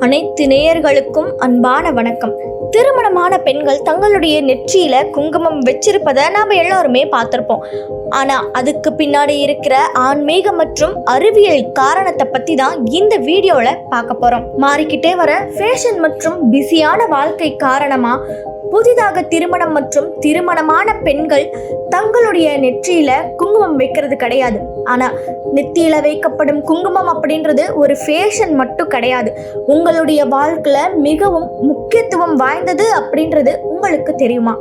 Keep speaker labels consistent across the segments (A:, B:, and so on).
A: அனைத்து நேயர்களுக்கும் அன்பான வணக்கம். திருமணமான பெண்கள் தங்களுடைய நெற்றியில குங்குமம் வச்சிருப்பதை நாம எல்லாருமே பார்த்துருப்போம். ஆனா அதுக்கு பின்னாடி இருக்கிற ஆன்மீக மற்றும் அறிவியல் காரணத்தை பத்தி தான் இந்த வீடியோல பார்க்க போறோம். மாறிக்கிட்டே வர ஃபேஷன் மற்றும் பிஸியான வாழ்க்கை காரணமா புதிதாக திருமணம் மற்றும் திருமணமான பெண்கள் தங்களுடைய நெற்றியில குங்குமம் வைக்கிறது கிடையாது. ஆனால் நெத்தியில் வைக்கப்படும் குங்குமம் அப்படின்றது ஒரு ஃபேஷன் மட்டும் கிடையாது. உங்களுடைய வாழ்க்கையில் மிகவும் முக்கியத்துவம் வாய்ந்தது அப்படின்றது உங்களுக்கு தெரியுமா?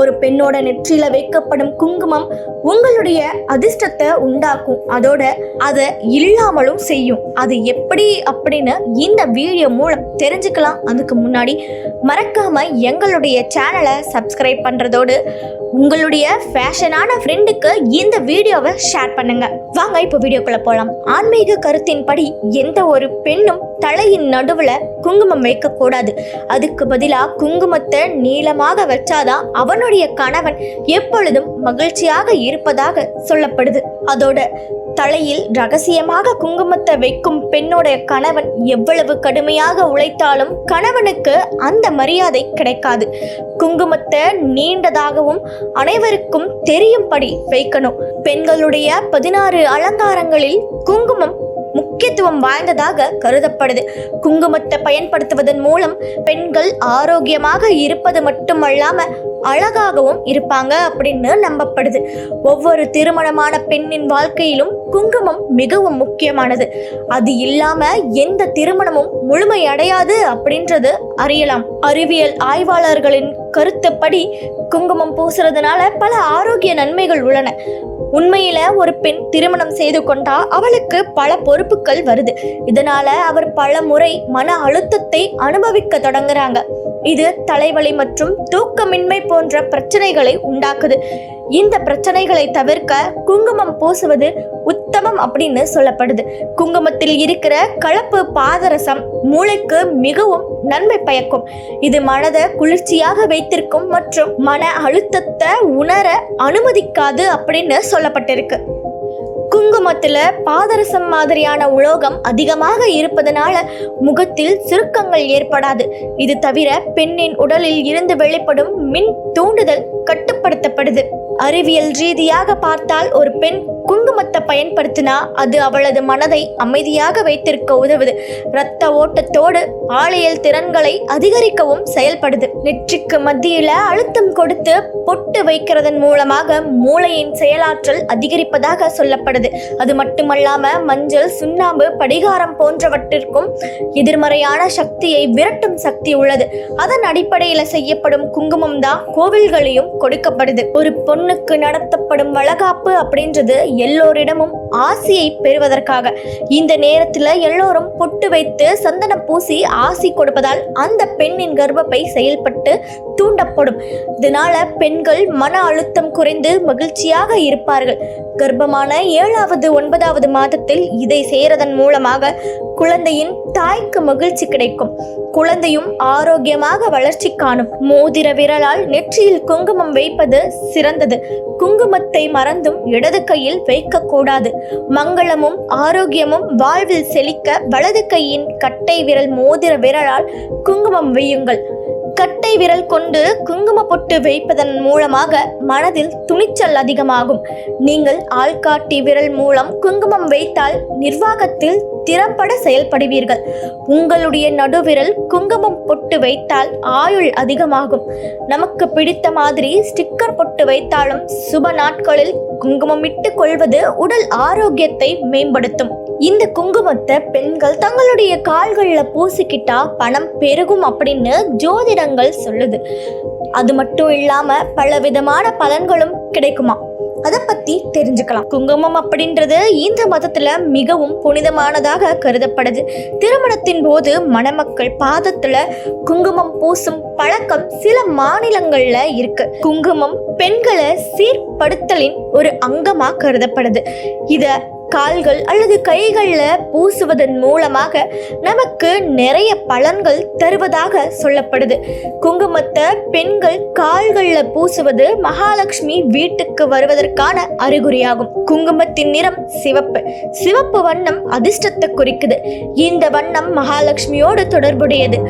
A: ஒரு பெண்ணோட நெற்றியில் வைக்கப்படும் குங்குமம் உங்களுடைய அதிர்ஷ்டத்தை உண்டாக்கும். அதோட அதை இல்லாமலும் செய்யும். அது எப்படி அப்படின்னு இந்த வீடியோ மூலம் தெரிஞ்சுக்கலாம். அதுக்கு முன்னாடி மறக்காமல் எங்களுடைய சேனலை சப்ஸ்கிரைப் பண்ணுறதோடு உங்களுடைய ஃபேஷனான ஃப்ரெண்டுக்கு இந்த வீடியோவை ஷேர் பண்ணுங்க. வாங்க இப்போ வீடியோக்குள்ள போகலாம் ஆன்மீக கருத்தின்படி எந்த ஒரு பெண்ணும் தலையின் நடுவுல குங்குமம் வைக்கக்கூடாது அதுக்கு பதிலா குங்குமத்தை நீளமாக வச்சாதான் அவனுடைய கணவன் எப்பொழுதும் மகிழ்ச்சியாக இருப்பதாக சொல்லப்படுது. அதோட தலையில் ரகசியமாக குங்குமத்தை வைக்கும் பெண்ணோட கணவன் எவ்வளவு கடுமையாக உழைத்தாலும் கணவனுக்கு அந்த மரியாதை கிடைக்காது. குங்குமத்தை நீண்டதாகவும் அனைவருக்கும் தெரியும்படி வைக்கணும். பெண்களுடைய பதினாறு அலங்காரங்களில் குங்குமம் முக்கியத்துவம் வாய்ந்ததாக கருதப்படுது. குங்குமத்தை பயன்படுத்துவதன் மூலம் பெண்கள் ஆரோக்கியமாக இருப்பது மட்டுமல்லாமல் அழகாகவும் இருப்பாங்க அப்படின்னு நம்பப்படுது. ஒவ்வொரு திருமணமான பெண்ணின் வாழ்க்கையிலும் குங்குமம் மிகவும் முக்கியமானது. அது இல்லாம எந்த திருமணமும் முழுமையடையாது அப்படின்றது அறியலாம். அறிவியல் ஆய்வாளர்களின் கருத்துப்படி குங்குமம் பூசுறதுனால பல ஆரோக்கிய நன்மைகள் உள்ளன. உண்மையில ஒரு பெண் திருமணம் செய்து கொண்டா அவளுக்கு பல பொறுப்புகள் வருது. இதனால அவர் பல முறை மன அழுத்தத்தை அனுபவிக்க தொடங்குறாங்க. இது தலைவலி மற்றும் தூக்கமின்மை போன்ற பிரச்சனைகளை உண்டாக்குது. இந்த பிரச்சனைகளை தவிர்க்க குங்குமம் பூசுவது உத்தமம் அப்படின்னு சொல்லப்படுது. குங்குமத்தில் இருக்கிற கலப்பு பாதரசம் மூளைக்கு மிகவும் நன்மை பயக்கும். இது மனதை குளிர்ச்சியாக வைத்திருக்கும் மற்றும் மன அழுத்தத்தை உணர அனுமதிக்காது அப்படின்னு சொல்லப்பட்டிருக்கு. குங்குமத்துல பாதரசம் மாதிரியான உலோகம் அதிகமாக இருப்பதனால முகத்தில் சுருக்கங்கள் ஏற்படாது. இது தவிர பெண்ணின் உடலில் இருந்து வெளிப்படும் மின் தூண்டுதல் கட்டுப்படுத்தப்படுது. அறிவியல் ரீதியாக பார்த்தால் ஒரு பெண் குங்குமத்தை பயன்படுத்தினா அது அவளது மனதை அமைதியாக வைத்திருக்க உதவுது. இரத்த ஓட்டத்தோடு பாலியல் திறன்களை அதிகரிக்கவும் செயல்படுது. நெற்றிக்கு மத்தியில அழுத்தம் கொடுத்து பொட்டு வைக்கிறதன் மூலமாக மூளையின் செயலாற்றல் அதிகரிப்பதாக சொல்லப்படுது. அது மட்டுமல்லாம மஞ்சள் சுண்ணாம்பு படிகாரம் போன்றவற்றிற்கும் எதிர்மறையான சக்தியை விரட்டும் சக்தி உள்ளது. அதன் அடிப்படையில் செய்யப்படும் குங்குமம் தான் கோவில்களையும் கொடுக்கப்படுது. ஒரு பொண்ணுக்கு நடத்தப்படும் வளகாப்பு அப்படின்றது எல்லோரிடமும் ஆசியை பெறுவதற்காக. இந்த நேரத்தில் எல்லோரும் பொட்டு வைத்து சந்தனம் பூசி ஆசி கொடுப்பதால் அந்த பெண்ணின் கர்ப்பப்பை செயல்பட்டு தூண்டப்படும். இதனால பெண்கள் மன அழுத்தம் குறைந்து மகிழ்ச்சியாக இருப்பார்கள். கர்ப்பமான ஏழாவது ஒன்பதாவது மாதத்தில் இதை செய்யறதன் மூலமாக குழந்தையின் தாய்க்கு மகிழ்ச்சி கிடைக்கும். குழந்தையும் ஆரோக்கியமாக வளர்ச்சி காணும். மோதிர விரலால் நெற்றியில் குங்குமம் வைப்பது சிறந்தது. குங்குமத்தை மறந்தும் இடது கையில் வைக்கக்கூடாது. மங்களமும் ஆரோக்கியமும் வாழ்வில் செழிக்க வலது கையின் கட்டை விரல் மோதிர விரலால் குங்குமம் வையுங்கள் கட்டை விரல் கொண்டு குங்கும பொட்டு வைப்பதன் மூலமாக மனதில் துணிச்சல் அதிகமாகும். நீங்கள் ஆள்காட்டி விரல் மூலம் குங்குமம் வைத்தால் நிர்வாகத்தில் திறம்பட செயல்படுவீர்கள். உங்களுடைய நடுவிரல் குங்குமம் பொட்டு வைத்தால் ஆயுள் அதிகமாகும். நமக்கு பிடித்த மாதிரி ஸ்டிக்கர் பொட்டு வைத்தாலும் சுப நாட்களில் குங்குமம் இட்டு கொள்வது உடல் ஆரோக்கியத்தை மேம்படுத்தும். இந்த குங்குமத்தை பெண்கள் தங்களுடைய கால்களில் பூசிக்கிட்டா பணம் பெருகும் அப்படின்னு ஜோதிடங்கள் சொல்லுது. அது மட்டும் இல்லாம பல விதமான பலன்களும் கிடைக்குமா? அதை பத்தி தெரிஞ்சுக்கலாம். குங்குமம் அப்படின்றது இந்த மதத்துல மிகவும் புனிதமானதாக கருதப்படுது. திருமணத்தின் போது மணமக்கள் பாதத்துல குங்குமம் பூசும் பழக்கம் சில மாநிலங்கள்ல இருக்கு. குங்குமம் பெண்களை சீர்படுத்தலின் ஒரு அங்கமா கருதப்படுது. இத கால்கள் அல்லது கைகளில் பூசுவதன் மூலமாக நமக்கு நிறைய பலன்கள் தருவதாக சொல்லப்படுது. குங்குமத்தை பெண்கள் கால்களில் பூசுவது மகாலட்சுமி வீட்டுக்கு வருவதற்கான அறிகுறியாகும். குங்குமத்தின் நிறம் சிவப்பு. சிவப்பு வண்ணம் அதிர்ஷ்டத்தை குறிக்குது. இந்த வண்ணம் மகாலட்சுமியோடு தொடர்புடையது.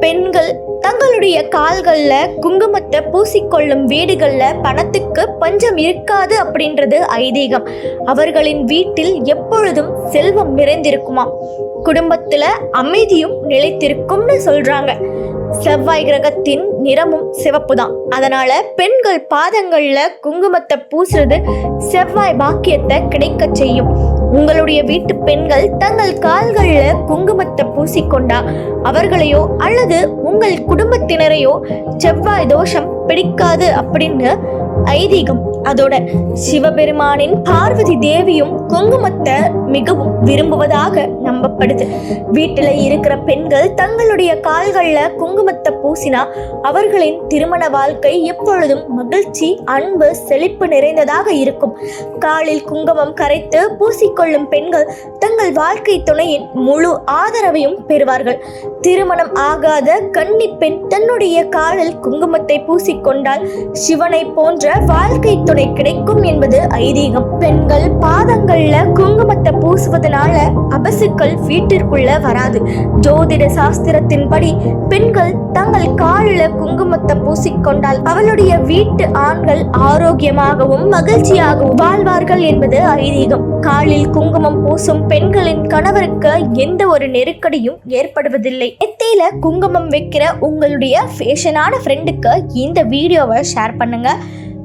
A: பெண்கள் தங்களுடைய கால்களில் குங்குமத்தை பூசிக்கொள்ளும் வீடுகளில் பணத்துக்கு பஞ்சம் இருக்காது அப்படின்றது ஐதீகம். அவர்களின் வீட்டில் எப்பொழுதும் செல்வம் நிறைந்திருக்குமாம். குடும்பத்தில் அமைதியும் நிலைத்திருக்கும்னு சொல்கிறாங்க செவ்வாய் கிரகத்தின் நிறமும் சிவப்பு தான் அதனால பெண்கள் பாதங்களில் குங்குமத்தை பூசுறது செவ்வாய் பாக்கியத்தை கிடைக்க செய்யும். உங்களுடைய வீட்டு பெண்கள் தங்கள் கால்களில் குங்குமத்தை பூசிக்கொண்டா அவர்களையோ அல்லது உங்கள் குடும்பத்தினரையோ செவ்வாய் தோஷம் பிடிக்காது அப்படின்னு ஐதீகம். அதோட சிவபெருமானின் பார்வதி தேவியும் குங்குமத்தை மிகவும் விரும்புவதாக நம்பப்படுது. வீட்டில் இருக்கிற பெண்கள் தங்களுடைய கால்களில் குங்குமத்தை பூசினா அவர்களின் திருமண வாழ்க்கை எப்பொழுதும் மகிழ்ச்சி அன்பு செழிப்பு நிறைந்ததாக இருக்கும். காலில் குங்குமம் கரைத்து பூசிக்கொள்ளும் பெண்கள் தங்கள் வாழ்க்கை துணையின் முழு ஆதரவையும் பெறுவார்கள். திருமணம் ஆகாத கன்னி பெண் தன்னுடைய காலில் குங்குமத்தை பூசிக்கொண்டால் சிவனை போன்ற வாழ்க்கை துணை கிடைக்கும் என்பது ஐதீகம். பெண்கள் பாதங்கள்ல குங்குமத்தை பூசுவதனால அபசுக்கள் வீட்டிற்குள்ள வராது. ஜோதிட சாஸ்திரத்தின்படி பெண்கள் தங்கள் காலில் குங்குமத்தை பூசிக்கொண்டால் அவளுடைய வீட்டு ஆண்கள் ஆரோக்கியமாகவும் மகிழ்ச்சியாகவும் வாழ்வார்கள் என்பது ஐதீகம். காலில் குங்குமம் பூசும் பெண்களின் கணவருக்கு எந்த ஒரு நெருக்கடியும் ஏற்படுவதில்லை. நெத்தியில குங்குமம் வைக்கிற உங்களுடைய ஃபேஷனான ஃப்ரெண்டுக்கு இந்த வீடியோவை ஷேர் பண்ணுங்க.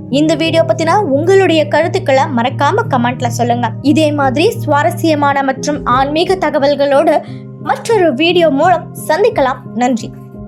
A: இந்த வீடியோ பத்தினா உங்களுடைய கருத்துக்களை மறக்காம கமெண்ட்ல சொல்லுங்க. இதே மாதிரி சுவாரஸ்யமான மற்றும் ஆன்மீக தகவல்களோடு மற்றொரு வீடியோ மூலம் சந்திக்கலாம். நன்றி.